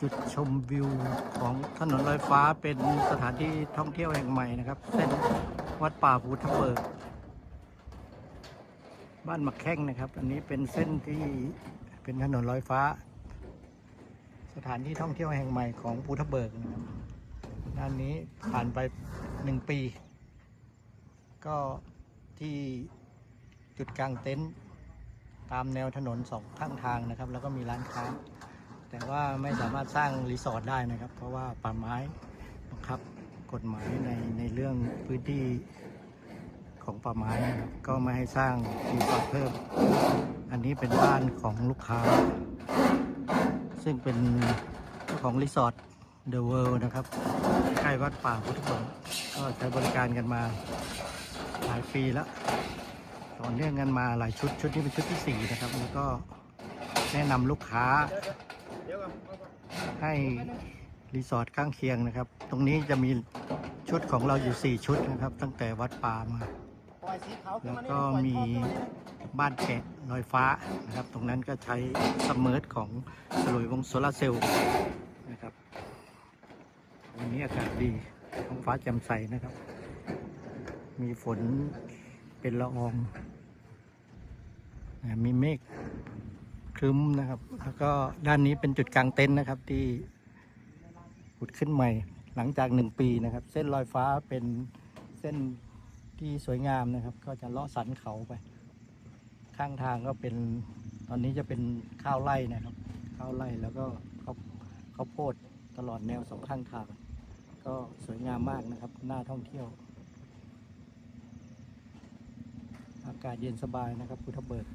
จุดชมวิวของถนนลอยฟ้าเป็นสถานที่ท่องเที่ยวแห่งใหม่นะครับ เส้นวัดป่าภูทับเบิก บ้านมักแข้งนะครับ อันนี้เป็นเส้นที่เป็นถนนลอยฟ้า สถานที่ท่องเที่ยวแห่งใหม่ของภูทับเบิกนะครับด้านนี้ผ่านไปหนึ่งปี ก็ที่จุดกลางเต็นท์ตามแนวถนนสองข้างทางนะครับ แล้วก็มีร้านค้า แต่ว่าไม่สามารถสร้างรีสอร์ทได้นะครับ เพราะว่าป่าไม้บังคับกฎหมายในในเรื่องพื้นที่ของป่าไม้นะครับก็ไม่ให้สร้างรีสอร์ทเพิ่ม อันนี้เป็นบ้านของลูกค้า ซึ่งเป็นของรีสอร์ทเดอะเวิลด์นะครับใกล้วัดป่าพุทธเบิกก็ใช้บริการกันมาหลายปีแล้วต่อเนื่องกันมาหลายชุดชุดนี้เป็นชุดที่สี่นะครับ แล้วก็แนะนำลูกค้า ให้รีสอร์ทข้างเคียงนะครับ ตรงนี้จะมีชุดของเราอยู่ 4 ชุดนะครับ ตั้งแต่วัดป่ามา แล้วก็มีบ้านแกะลอยฟ้านะครับ ตรงนั้นก็ใช้สมเมอร์ของสลุยวงศ์โซลาร์เซลล์นะครับ วันนี้อากาศดีท้องฟ้าแจ่มใสนะครับ มีฝนเป็นละอองนะมีเมฆ ครึ้มนะครับ แล้วก็ด้านนี้เป็นจุดกลางเต็นท์นะครับที่ขุดขึ้นใหม่ หลังจากหนึ่งปีนะครับ เส้นลอยฟ้าเป็นเส้นที่สวยงามนะครับ ก็จะเลาะสันเขาไป ข้างทางก็เป็นตอนนี้จะเป็นข้าวไร่นะครับ ข้าวไร่แล้วก็ข้าวข้าวโพดตลอดแนวสองข้างทาง ก็สวยงามมากนะครับน่าท่องเที่ยว อากาศเย็นสบายนะครับภูทับเบิก